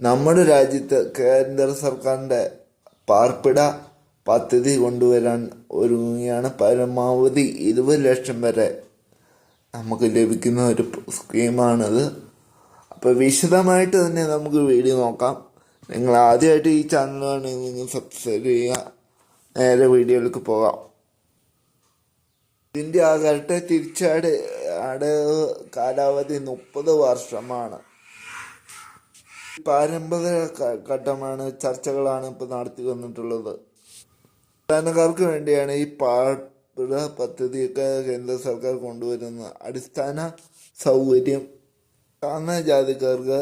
നമ്മുടെ രാജ്യത്ത് കേന്ദ്ര സർക്കാരിന്റെ പാർപ്പിട പദ്ധതി കൊണ്ടുവരാൻ ഒരുങ്ങുകയാണ്. പരമാവധി ഇരുപത് ലക്ഷം വരെ നമുക്ക് ലഭിക്കുന്ന ഒരു സ്കീമാണിത്. അപ്പോൾ വിശദമായിട്ട് തന്നെ നമുക്ക് വീഡിയോ നോക്കാം. നിങ്ങൾ ആദ്യമായിട്ട് ഈ ചാനലാണെങ്കിൽ നിങ്ങൾ സബ്സ്ക്രൈബ് ചെയ്യുക. നേരെ വീഡിയോയിലേക്ക് പോകാം. ഇതിന്റെ ആകട്ടെ തിരിച്ചട അടവ് കാലാവധി മുപ്പത് വർഷമാണ്. പാരമ്പര്യ ഘട്ടമാണ് ചർച്ചകളാണ് ഇപ്പോൾ നടത്തി വന്നിട്ടുള്ളത്. സംസ്ഥാനക്കാർക്ക് വേണ്ടിയാണ് ഈ പാർപ്പിട പദ്ധതിയൊക്കെ കേന്ദ്ര സർക്കാർ കൊണ്ടുവരുന്നത്. അടിസ്ഥാന സൗകര്യം താഴ്ന്ന ജാതിക്കാർക്ക്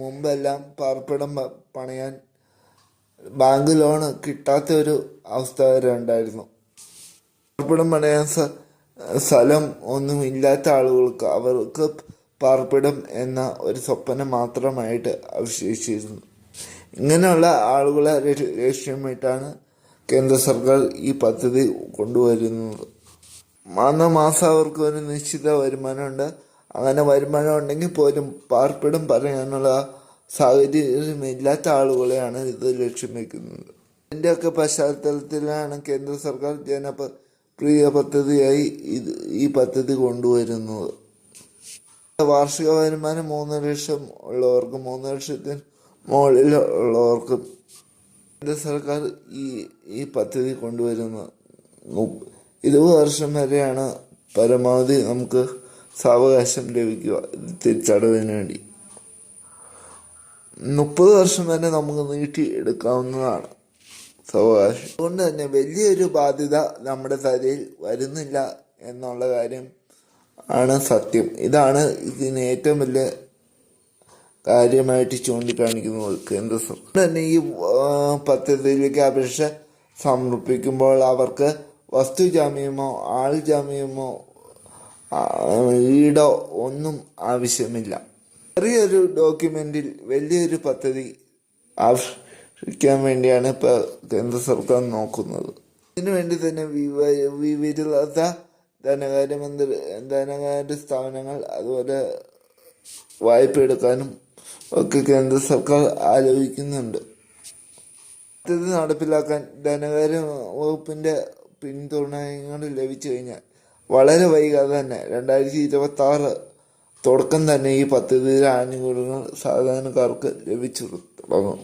മുമ്പെല്ലാം പാർപ്പിടം പണിയാൻ ബാങ്ക് ലോൺ കിട്ടാത്ത ഒരു അവസ്ഥ വരെ ഉണ്ടായിരുന്നു. പാർപ്പിടം പണിയാൻ സ്ഥലം ഒന്നും ഇല്ലാത്ത ആളുകൾക്ക് അവർക്ക് പാർപ്പിടം എന്ന ഒരു സ്വപ്നം മാത്രമായിട്ട് അവശേഷിച്ചിരുന്നു. ഇങ്ങനെയുള്ള ആളുകളെ ലക്ഷ്യ- ലക്ഷ്യമിട്ടാണ് കേന്ദ്ര സർക്കാർ ഈ പദ്ധതി കൊണ്ടുവരുന്നത്. മാന്ന മാസം അവർക്ക് ഒരു നിശ്ചിത വരുമാനമുണ്ട് അങ്ങനെ വരുമാനം ഉണ്ടെങ്കിൽ പോലും പാർപ്പിടം പറയാനുള്ള സാഹചര്യമില്ലാത്ത ആളുകളെയാണ് ഇത് ലക്ഷ്യം വയ്ക്കുന്നത് ഇതിന്റെയൊക്കെ പശ്ചാത്തലത്തിലാണ് കേന്ദ്ര സർക്കാർ ജനപ്രിയ പദ്ധതിയായി ഇത് ഈ പദ്ധതി കൊണ്ടുവരുന്നത്. വാർഷിക വരുമാനം മൂന്ന് ലക്ഷം ഉള്ളവർക്ക് മൂന്ന് ലക്ഷത്തിന് മുകളിൽ ഉള്ളവർക്കും കേന്ദ്ര സർക്കാർ ഈ ഈ പദ്ധതി കൊണ്ടുവരുന്നു. ഇരുപത് വർഷം വരെയാണ് പരമാവധി നമുക്ക് സാവകാശം ലഭിക്കുക തിരിച്ചടവിന് വേണ്ടി. മുപ്പത് വർഷം വരെ നമുക്ക് നീട്ടി എടുക്കാവുന്നതാണ് സാവകാശം. അതുകൊണ്ട് തന്നെ വലിയൊരു ബാധ്യത നമ്മുടെ തലയിൽ വരുന്നില്ല എന്നുള്ള കാര്യം ആണ് സത്യം. ഇതാണ് ഇതിന് ഏറ്റവും വലിയ കാര്യമായിട്ട് ചൂണ്ടിക്കാണിക്കുന്നത് കേന്ദ്ര സർക്കാർ തന്നെ ഈ പദ്ധതിയിലേക്ക് അപേക്ഷ സമർപ്പിക്കുമ്പോൾ അവർക്ക് വസ്തു ജാമ്യമോ ആൾ ജാമ്യമോ ഈടോ ഒന്നും ആവശ്യമില്ല. ചെറിയൊരു ഡോക്യുമെന്റിൽ വലിയൊരു പദ്ധതി ആവിഷ്കരിക്കാൻ വേണ്ടിയാണ് ഇപ്പോൾ കേന്ദ്ര സർക്കാർ നോക്കുന്നത്. ഇതിനു വേണ്ടി തന്നെ വിവ- വിവിധ ധനകാര്യമന്ത്രി ധനകാര്യ സ്ഥാപനങ്ങൾ അതുപോലെ വായ്പ എടുക്കാനും ഒക്കെ കേന്ദ്ര സർക്കാർ ആലോചിക്കുന്നുണ്ട്. പദ്ധതി നടപ്പിലാക്കാൻ ധനകാര്യ വകുപ്പിന്റെ പിന്തുണയങ്ങൾ ലഭിച്ചു കഴിഞ്ഞാൽ വളരെ വൈകാതെ തന്നെ രണ്ടായിരത്തി ഇരുപത്തി ആറ് തുടക്കം തന്നെ ഈ പദ്ധതിയിലെ ആനുകൂല്യങ്ങൾ സാധാരണക്കാർക്ക് ലഭിച്ചു തുടങ്ങും.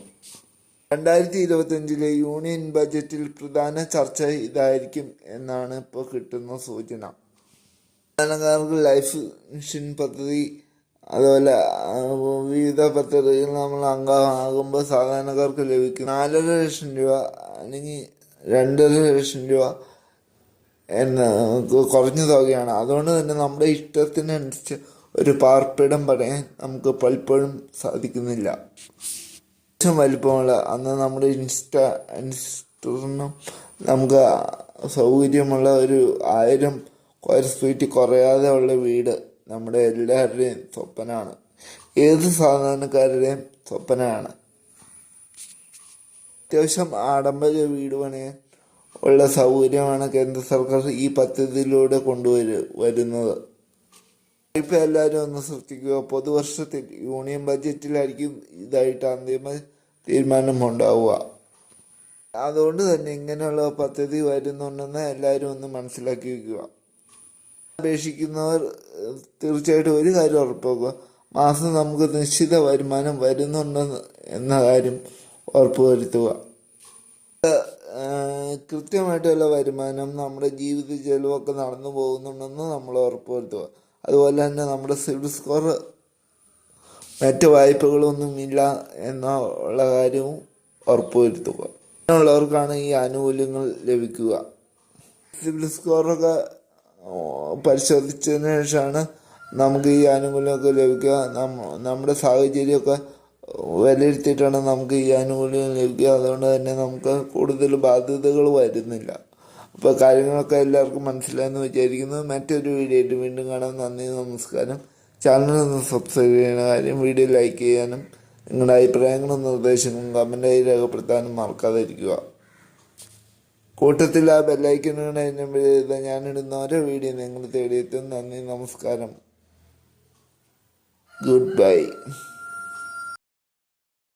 രണ്ടായിരത്തി ഇരുപത്തിയഞ്ചിലെ യൂണിയൻ ബജറ്റിൽ പ്രധാന ചർച്ച ഇതായിരിക്കും എന്നാണ് ഇപ്പോൾ കിട്ടുന്ന സൂചന. സാധാരണക്കാർക്ക് ലൈഫ് മിഷൻ പദ്ധതി അതുപോലെ വിവിധ പദ്ധതികൾ നമ്മൾ അംഗമാകുമ്പോൾ സാധാരണക്കാർക്ക് ലഭിക്കും. നാലര ലക്ഷം രൂപ അല്ലെങ്കിൽ രണ്ടര ലക്ഷം രൂപ എന്ന കുറഞ്ഞ തുകയാണ്. അതുകൊണ്ട് തന്നെ നമ്മുടെ ഇഷ്ടത്തിനനുസരിച്ച് ഒരു പാർപ്പിടം പറയാൻ നമുക്ക് പലപ്പോഴും സാധിക്കുന്നില്ല. ഏറ്റവും വലിപ്പമുള്ള അന്ന് നമ്മുടെ ഇൻസ്റ്റ ഇൻസ്റ്റൊന്നും നമുക്ക് സൗകര്യമുള്ള ഒരു ആയിരം സ്ക്വയർ ഫീറ്റ് കുറയാതെ ഉള്ള വീട് നമ്മുടെ എല്ലാവരുടെയും സ്വപ്നമാണ്. ഏത് സാധാരണക്കാരുടെയും സ്വപ്നമാണ്. അത്യാവശ്യം ആഡംബര വീട് പണിയാൻ ഉള്ള സൗകര്യമാണ് കേന്ദ്ര സർക്കാർ ഈ പദ്ധതിയിലൂടെ കൊണ്ടുവരു വരുന്നത്. ഇപ്പം എല്ലാവരും ഒന്ന് ശ്രദ്ധിക്കുക. പൊതുവർഷത്തിൽ യൂണിയൻ ബഡ്ജറ്റിലായിരിക്കും ഇതായിട്ട് അന്തിമ തീരുമാനം ഉണ്ടാവുക അതുകൊണ്ട് തന്നെ ഇങ്ങനെയുള്ള പദ്ധതി വരുന്നുണ്ടെന്ന് എല്ലാവരും ഒന്ന് മനസ്സിലാക്കി വെക്കുക. അപേക്ഷിക്കുന്നവർ തീർച്ചയായിട്ടും ഒരു കാര്യം ഉറപ്പാക്കുക. മാസം നമുക്ക് നിശ്ചിത വരുമാനം വരുന്നുണ്ടെന്ന് എന്ന കാര്യം ഉറപ്പുവരുത്തുക. കൃത്യമായിട്ടുള്ള വരുമാനം നമ്മുടെ ജീവിത ചെലവൊക്കെ നടന്നു പോകുന്നുണ്ടെന്ന് നമ്മൾ ഉറപ്പുവരുത്തുക. അതുപോലെ തന്നെ നമ്മുടെ സിവിൽ സ്കോർ മറ്റ് വായ്പകളൊന്നും ഇല്ല എന്നുള്ള കാര്യവും ഉറപ്പുവരുത്തുക. അങ്ങനെയുള്ളവർക്കാണ് ഈ ആനുകൂല്യങ്ങൾ ലഭിക്കുക. സിവിൽ സ്കോറൊക്കെ പരിശോധിച്ചതിന് ശേഷമാണ് നമുക്ക് ഈ ആനുകൂല്യമൊക്കെ ലഭിക്കുക. നമ്മുടെ സാഹചര്യമൊക്കെ വിലയിരുത്തിയിട്ടാണ് നമുക്ക് ഈ ആനുകൂല്യം ലഭിക്കുക. അതുകൊണ്ട് തന്നെ നമുക്ക് കൂടുതൽ ബാധ്യതകൾ വരുന്നില്ല. അപ്പോൾ കാര്യങ്ങളൊക്കെ എല്ലാവർക്കും മനസ്സിലായെന്ന് വിചാരിക്കുന്നു. മറ്റൊരു വീഡിയോ വീണ്ടും കാണാം. നന്ദി നമസ്കാരം. ചാനലൊന്ന് സബ്സ്ക്രൈബ് ചെയ്യുന്ന കാര്യം വീഡിയോ ലൈക്ക് ചെയ്യാനും നിങ്ങളുടെ അഭിപ്രായങ്ങളും നിർദ്ദേശങ്ങളും കമന്റായി രേഖപ്പെടുത്താനും മറക്കാതിരിക്കുക. കൂട്ടത്തിൽ ആ ബെല്ലൈക്കനുകൾ എന്നെ ഞാനിടുന്ന ഓരോ വീഡിയോ നിങ്ങൾ തേടിയെത്തും. നന്ദി നമസ്കാരം. Good bye